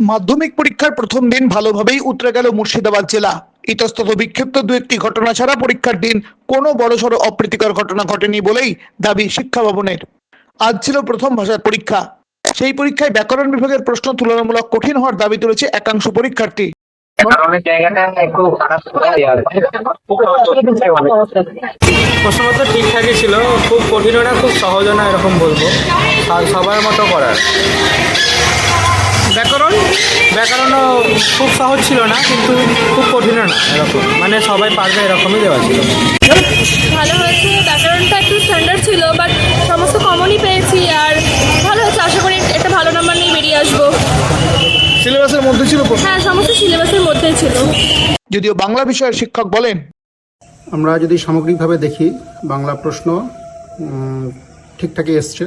মাধ্যমিক পরীক্ষার প্রথম দিন ভালোভাবেই উতরে গেল মুর্শিদাবাদ জেলা। ইতস্তত বিক্ষিপ্ত দু একটি ঘটনা ছাড়া পরীক্ষার দিন কোনো বড়সড় অপ্রীতিকর ঘটনা ঘটেনি বলেই দাবি শিক্ষা ভবনের। আজ ছিল প্রথম ভাষার পরীক্ষা। সেই পরীক্ষায় ব্যাকরণ বিভাগের প্রশ্ন তুলনামূলক কঠিন হওয়ার দাবি তুলেছে একাংশ পরীক্ষার্থী। প্রশ্নপত্র ঠিকঠাকই ছিল, খুব কঠিনও না খুব সহজও না এরকম বলব। সবার মতো করার। ব্যাকরণ ব্যাকরণও খুব সহজ ছিল না কিন্তু খুব কঠিনও না এরকম। মানে সবাই পারবে এরকমই দেওয়া ছিল। ভালো হয়েছে ব্যাকরণটা একটু স্ট্যান্ডার্ড ছিল বাট সমস্ত কমনই পেয়েছি আর ভালো হয়েছে আশা করি একটা ভালো নাম্বার নিয়ে বেরিয়ে আসব। সিলেবাসের মধ্যে ছিল হ্যাঁ সমস্ত সিলেবাসের মধ্যেই ছিল। যদিও বাংলা বিষয়ের শিক্ষক বলেন। আমরা যদি সামগ্রিকভাবে দেখি বাংলা প্রশ্ন ঠিকঠাকই এসছে।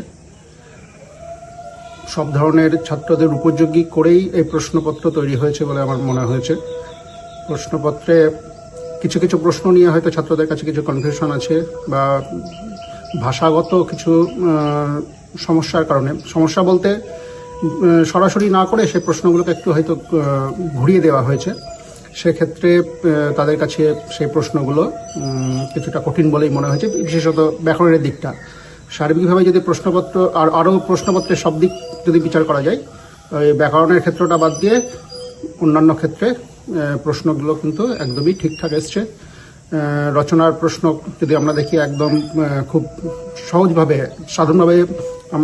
সব ধরনের ছাত্রদের উপযোগী করেই এই প্রশ্নপত্র তৈরি হয়েছে বলে আমার মনে হয়েছে। প্রশ্নপত্রে কিছু কিছু প্রশ্ন নিয়ে হয়তো ছাত্রদের কাছে কিছু কনফিউশন আছে বা ভাষাগত কিছু সমস্যার কারণে। সমস্যা বলতে সরাসরি না করে সেই প্রশ্নগুলোকে একটু হয়তো ঘুরিয়ে দেওয়া হয়েছে। সেক্ষেত্রে তাদের কাছে সেই প্রশ্নগুলো কিছুটা কঠিন বলেই মনে হয়েছে, বিশেষত ব্যাকরণের দিকটা। সার্বিকভাবে যদি প্রশ্নপত্র আর আরও প্রশ্নপত্রের সব দিক যদি বিচার করা যায় ব্যাকরণের ক্ষেত্রটা বাদ দিয়ে অন্যান্য ক্ষেত্রে প্রশ্নগুলো কিন্তু একদমই ঠিকঠাক এসছে। রচনার প্রশ্ন যদি আমরা দেখি একদম খুব সহজভাবে, সাধারণভাবে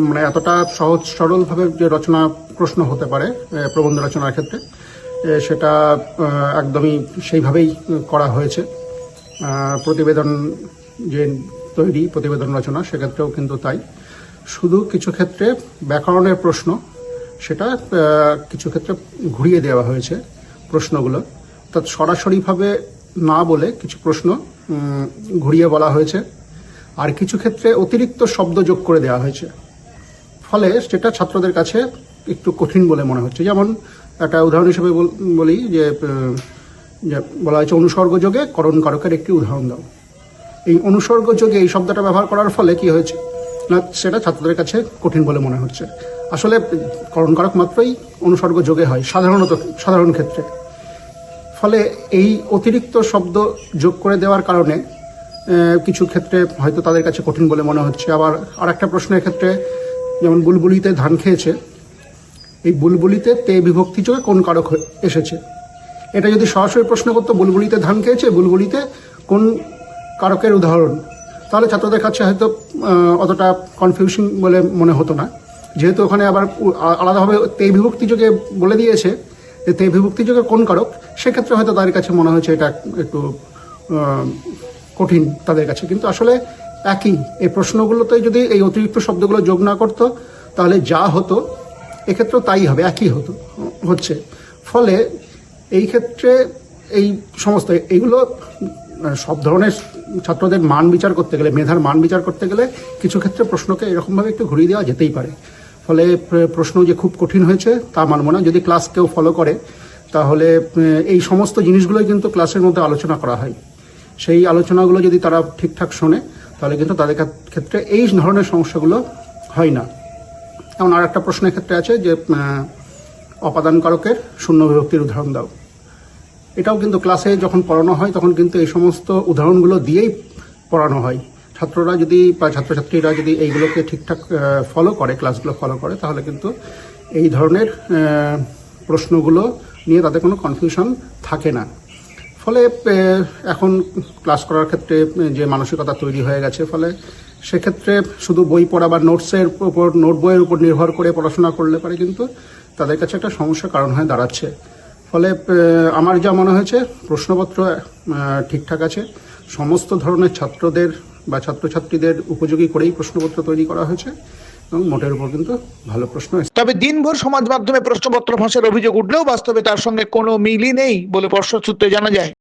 মানে এতটা সহজ সরলভাবে যে রচনা প্রশ্ন হতে পারে প্রবন্ধ রচনার ক্ষেত্রে সেটা একদমই সেইভাবেই করা হয়েছে। প্রতিবেদন যে তৈরি প্রতিবেদন রচনা, সেক্ষেত্রেও কিন্তু তাই। শুধু কিছু ক্ষেত্রে ব্যাকরণের প্রশ্ন, সেটা কিছু ক্ষেত্রে ঘুরিয়ে দেওয়া হয়েছে প্রশ্নগুলো। অর্থাৎ সরাসরিভাবে না বলে কিছু প্রশ্ন ঘুরিয়ে বলা হয়েছে। আর কিছু ক্ষেত্রে অতিরিক্ত শব্দ যোগ করে দেওয়া হয়েছে। ফলে সেটা ছাত্রদের কাছে একটু কঠিন বলে মনে হচ্ছে। যেমন একটা উদাহরণ হিসেবে বল- যে বলা হয়েছে অনুসর্গ যোগে করণ কারকের একটি উদাহরণ দাও। এই অনুসর্গ যোগে এই শব্দটা ব্যবহার করার ফলে কি হয়েছে? না, সেটা ছাত্রদের কাছে কঠিন বলে মনে হচ্ছে। আসলে করণ কারক মাত্রই অনুসর্গ যোগে হয়, সাধারণত সাধারণ ক্ষেত্রে। ফলে এই অতিরিক্ত শব্দ যোগ করে দেওয়ার কারণে কিছু ক্ষেত্রে হয়তো তাদের কাছে কঠিন বলে মনে হচ্ছে। আবার আর একটা প্রশ্নের ক্ষেত্রে, যেমন বুলবুলিতে ধান খেয়েছে, এই বুলবুলিতে তে বিভক্তি যোগে কোন কারক এসেছে? এটা যদি সরাসরি প্রশ্ন করতো, বুলবুলিতে ধান খেয়েছে, বুলবুলিতে কোন কারকের উদাহরণ। তাহলে ছাত্রদের কাছে হয়তো অতটা কনফিউশন বলে মনে হতো না। যেহেতু ওখানে আবার আলাদাভাবে তে বিভক্তি যোগে বলে দিয়েছে যে তে বিভক্তি যোগে কোন কারক, সেক্ষেত্রে হয়তো তাদের কাছে মনে হয়েছে এটা একটু কঠিন তাদের কাছে। কিন্তু আসলে একই। এই প্রশ্নগুলোতে যদি এই অতিরিক্ত শব্দগুলো যোগ না করতো, তাহলে যা হতো, এক্ষেত্রেও তাই হবে, একই হতো, হচ্ছে। ফলে এই ক্ষেত্রে এই সমস্ত এইগুলো সব ধরনের ছাত্রদের মান বিচার করতে গেলে মেধার মান বিচার করতে গেলে কিছু ক্ষেত্রে প্রশ্নকে এরকমভাবে একটু ঘুরিয়ে দেওয়া যেতেই পারে। ফলে প্রশ্ন যে খুব কঠিন হয়েছে তা মানব না যদি ক্লাস কেউ ফলো করে তাহলে এই সমস্ত জিনিসগুলোই কিন্তু ক্লাসের মধ্যে আলোচনা করা হয়। সেই আলোচনাগুলো যদি তারা ঠিকঠাক শোনে তাহলে কিন্তু তাদের ক্ষেত্রে এই ধরনের সমস্যাগুলো হয় না। যেমন আর একটা প্রশ্নের ক্ষেত্রে আছে যে আহ, অপাদান কারকের শূন্য বিভক্তির উদাহরণ দাও। এটাও কিন্তু ক্লাসে যখন পড়ানো হয়, তখন কিন্তু এই সমস্ত উদাহরণগুলো দিয়েই পড়ানো হয়। ছাত্ররা যদি বা ছাত্রছাত্রীরা যদি এইগুলোকে ঠিকঠাক ফলো করে ক্লাসগুলো ফলো করে, তাহলে কিন্তু এই ধরনের প্রশ্নগুলো নিয়ে তাদের কোনো কনফিউশন থাকে না। ফলে এখন ক্লাস করার ক্ষেত্রে যে মানসিকতা তৈরি হয়ে গেছে, ফলে সেক্ষেত্রে শুধু বই পড়া বা নোটসের উপর নোট বইয়ের উপর নির্ভর করে পড়াশোনা করলে পারে কিন্তু তাদের কাছে একটা সমস্যার কারণ হয়ে দাঁড়াচ্ছে। ফলে আমার যা মনে হয়েছে, প্রশ্নপত্র ঠিকঠাক আছে। সমস্ত ধরনের ছাত্রদের বা ছাত্রছাত্রীদের উপযোগী করেই প্রশ্নপত্র তৈরি করা হয়েছে এবং মোটের উপর কিন্তু ভালো প্রশ্ন তবে দিনভর সমাজ মাধ্যমে প্রশ্নপত্র ফাঁসের অভিযোগ উঠলেও বাস্তবে তার সঙ্গে কোনো মিলই নেই বলে পর্ষদ সূত্রে জানা যায়।